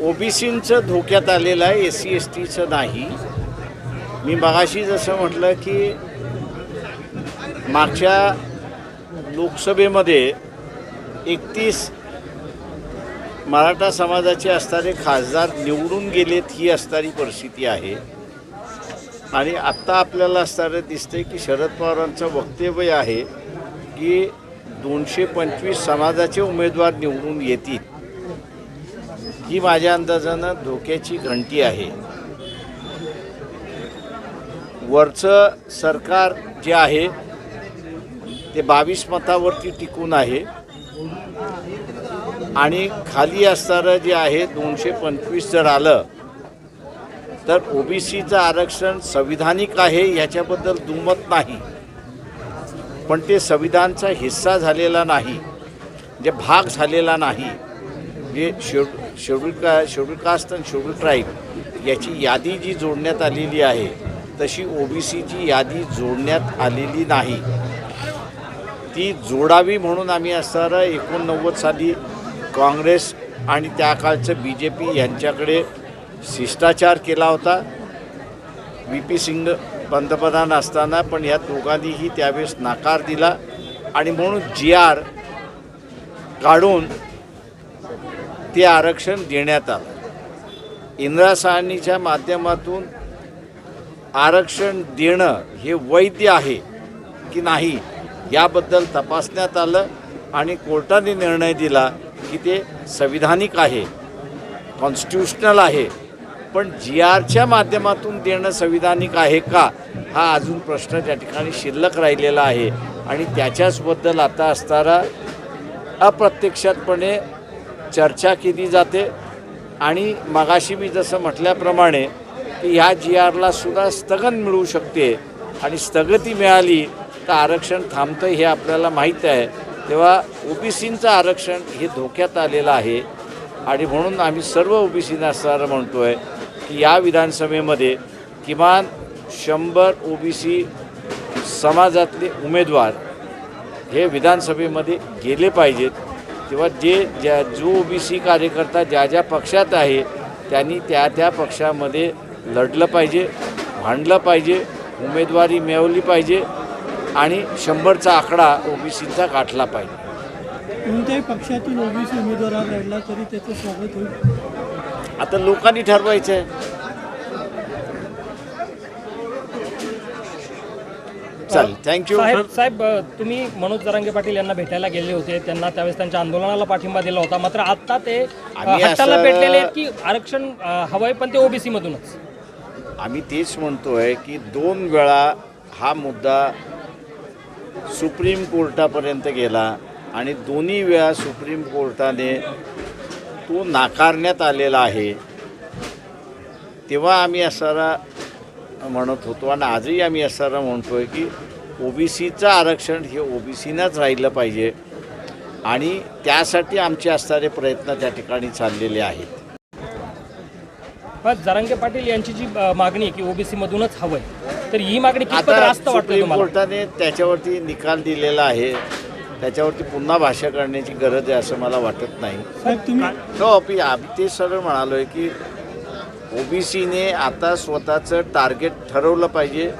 ओबीसींचं धोक्यात आलेलं आहे एस सी एस टीचं नाही. मी मगाशी जसं म्हटलं की मागच्या लोकसभेमध्ये एकतीस मराठा समाजाचे असणारे खासदार निवडून गेलेत ही असणारी परिस्थिती आहे. आणि आत्ता आपल्याला असणारं दिसतंय की शरद पवारांचं वक्तव्य आहे की दोनशे पंचवीस समाजाचे उमेदवार निवडून येतील. ही माझ्या अंदाजानं धोक्याची घंटी आहे. वरचं सरकार जे आहे ते बावीस मतावरती टिकून आहे. आणि खाली असणारं जे आहे दोनशे पंचवीस जर आलं तर ओबीसीचं आरक्षण संविधानिक आहे ह्याच्याबद्दल दुमत नाही. पण ते संविधानचा हिस्सा झालेला नाही म्हणजे भाग झालेला नाही. म्हणजे जे शेड शेड्यूल का शेड्यूल कास्ट आणि शेड्यूल ट्राईब याची यादी जी जोडण्यात आलेली आहे तशी ओबीसीची यादी जोडण्यात आलेली नाही. ती जोडावी म्हणून आम्ही असणारं एकोणनव्वद साली काँग्रेस आणि त्या काळचं बी जे पी यांच्याकडे शिष्टाचार केला होता. व्ही पी सिंग पंतप्रधान असताना पण ह्या दोघांनीही त्यावेळेस नकार दिला आणि म्हणून जी आर काढून ते आरक्षण देण्यात आलं. इंदिरा साहनीच्या माध्यमातून आरक्षण देणं हे वैध आहे की नाही याबद्दल तपासण्यात आलं आणि कोर्टाने निर्णय दिला की ते संविधानिक आहे कॉन्स्टिट्युशनल आहे. पण जी आरच्या माध्यमातून देणं संविधानिक आहे का हा अजून प्रश्न त्या ठिकाणी शिल्लक राहिलेला आहे. आणि त्याच्याचबद्दल आता असताना अप्रत्यक्षातपणे चर्चा केली जाते. आणि मगाशी मी जसं म्हटल्याप्रमाणे की ह्या जी आरला सुद्धा स्थगन मिळू शकते आणि स्थगती मिळाली तर आरक्षण थांबतं हे आपल्याला माहीत आहे. तेव्हा ओबीसींचं आरक्षण हे धोक्यात आलेलं आहे. आणि म्हणून आम्ही सर्व ओबीसींना असणारं म्हणतो आहे की या विधानसभेमध्ये किमान शंभर ओबीसी समाजातले उमेदवार हे विधानसभेमध्ये गेले पाहिजेत. तेव्हा जे ज्या जो ओबीसी कार्यकर्ता ज्या ज्या पक्षात आहे त्यांनी त्या त्या पक्षामध्ये लढलं पाहिजे भांडलं पाहिजे उमेदवारी मिळवली पाहिजे आणि शंभरचा आकडा ओबीसीचा गाठला पाहिजे. कोणत्याही पक्षातून ओबीसी उमेदवार लढला तरी त्याचं स्वागत होईल. आता लोकांनी ठरवायचं आहे चालेल. थँक्यू साहेब साहेब तुम्ही मनोज जरांगे पाटील यांना भेटायला गेले होते. त्यांना त्यावेळेस त्यांच्या आंदोलनाला पाठिंबा दिला होता. मात्र आता ते हट्टाला असं- पेटलेले आहेत की आरक्षण हवंय पण ते ओबीसी मधूनच. आम्ही तेच म्हणतोय की दोन वेळा हा मुद्दा सुप्रीम कोर्टापर्यंत गेला आणि दोन्ही वेळा सुप्रीम कोर्टाने तो नाकारण्यात आलेला आहे. तेव्हा आम्ही असारा म्हणत होतो. आणि आजही आम्ही असारा म्हणतोय की ओबीसीचं आरक्षण हे ओबीसीनाच राहिलं पाहिजे. आणि त्यासाठी आमचे असणारे प्रयत्न त्या ठिकाणी चाललेले आहेत. जरांगे पाटील यांची जी मागणी आहे की ओबीसी मधूनच हवंय तर ही मागणी आता सुप्रीम कोर्टाने त्याच्यावरती निकाल दिलेला आहे. त्याच्यावरती पुन्हा भाष्य करण्याची गरज आहे असं मला वाटत नाही. आम्ही ते सरळ म्हणालोय की ओबीसीने आता स्वतःचं टार्गेट ठरवलं पाहिजे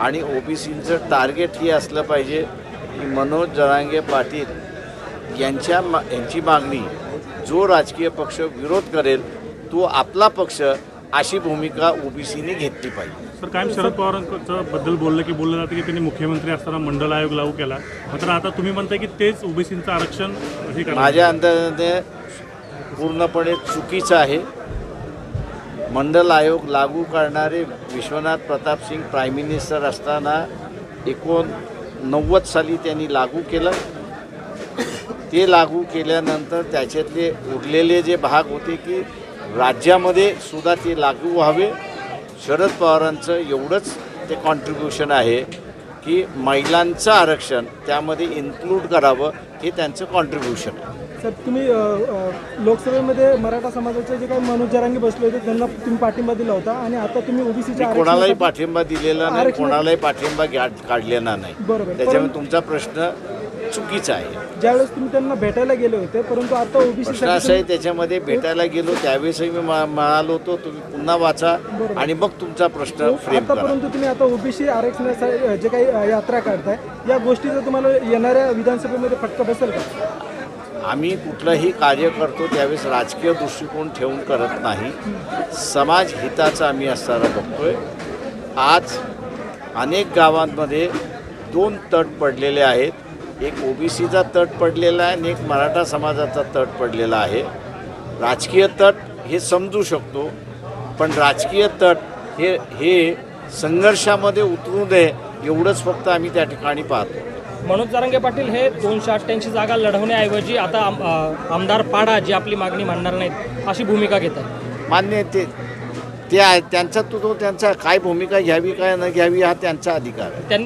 आणि ओबीसीचं टार्गेट हे असलं पाहिजे की मनोज जरांगे पाटील यांच्या मा यांची मागणी जो राजकीय पक्ष विरोध करेल तो आपला पक्ष अशी भूमिका ओबीसीने घेतली पाहिजे. सर कायम शरद पवारांचं बद्दल बोललं की बोललं जातं की त्यांनी मुख्यमंत्री असताना मंडल आयोग लागू केला. मात्र आता तुम्ही म्हणताय की तेच ओबीसीचं आरक्षण माझ्या अंदाजाने पूर्णपणे चुकीचं आहे. मंडल आयोग लागू करणारे विश्वनाथ प्रताप सिंग प्राईम मिनिस्टर असताना एकोणनव्वद साली त्यांनी लागू केलं. ते लागू केल्यानंतर त्याच्यातले उरलेले जे भाग होते की राज्यामध्ये सुद्धा ते लागू व्हावे. शरद पवारांचं एवढंच ते कॉन्ट्रीब्युशन आहे की महिलांचं आरक्षण त्यामध्ये इन्क्लूड करावं. हे त्यांचं कॉन्ट्रीब्युशन आहे सर तुम्ही अ, अ, लोकसभेमध्ये मराठा समाजाचे जे काही मनोज जरांगे बसले होते त्यांना तुम्ही पाठिंबा दिला होता आणि आता तुम्ही मी ओबीसीच्या कोणालाही पाठिंबा दिलेला नाही आरक्षण- कोणालाही पाठिंबा घ्या- काढलेला नाही बरोबर. त्याच्यामुळे तुमचा प्रश्न चुकीचं आहे. ज्यावेळेस तुम्ही त्यांना भेटायला गेले होते परंतु आता ओबीसी प्रश्न असा आहे त्याच्यामध्ये भेटायला गेलो त्यावेळेसही मी मा- म्हणालो होतो तुम्ही पुन्हा वाचा आणि मग तुमचा प्रश्न फ्रेम आता करा. परंतु तुम्ही आता ओबीसी आरक्षणासाठी जे काही अ, यात्रा काढताय या गोष्टीचा तुम्हाला येणाऱ्या विधानसभेमध्ये फटका बसेल का? आम्ही कुठलंही कार्य करतो त्यावेळेस राजकीय दृष्टिकोन ठेवून करत नाही. समाज हिताचं आम्ही असताना बघतोय. आज अनेक गावांमध्ये दोन तट पडलेले आहेत. एक ओबीसीचा तट पडलेला आहे आणि एक मराठा समाजाचा तट पडलेला आहे. राजकीय तट हे समजू शकतो पण राजकीय तट हे हे संघर्षामध्ये उतरू नये एवढंच फक्त आम्ही त्या ठिकाणी पाहतो. मनोज जरांगे पाटील हे दोनशे अठ्ठ्याऐंशी जागा लढवण्याऐवजी आता आमदार पाडा जी आपली मागणी मांडणार नाहीत अशी भूमिका घेत आहेत. मान्य आहे ते ते आहे त्यांचा तो तो त्यांचा काय भूमिका घ्यावी काय न घ्यावी हा त्यांचा अधिकार आहे.